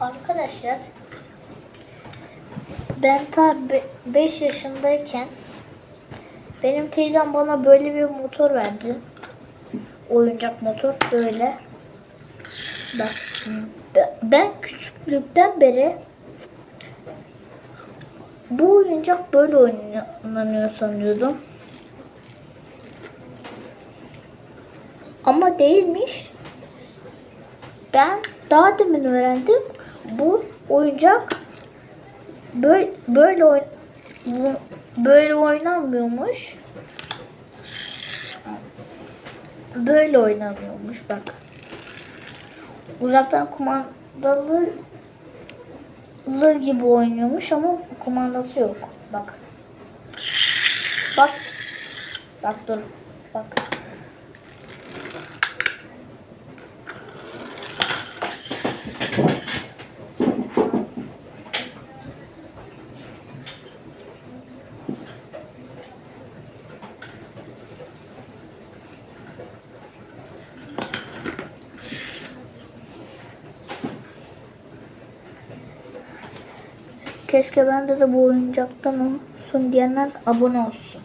Arkadaşlar ben ta 5 yaşındayken benim teyzem bana böyle bir motor verdi. Oyuncak motor böyle. Bak be- ben küçüklükten beri bu oyuncak böyle oynanıyor sanıyordum. Ama değilmiş. Ben daha demin öğrendim. Bu oyuncak böyle böyle oyn böyle oynanmıyormuş. Böyle oynanıyormuş bak. Uzaktan kumandalı lı gibi oynuyormuş ama kumandası yok. Bak. Bak. Bak dur. Bak. Keşke bende de bu oyuncaktan olsun diyenler abone olsun.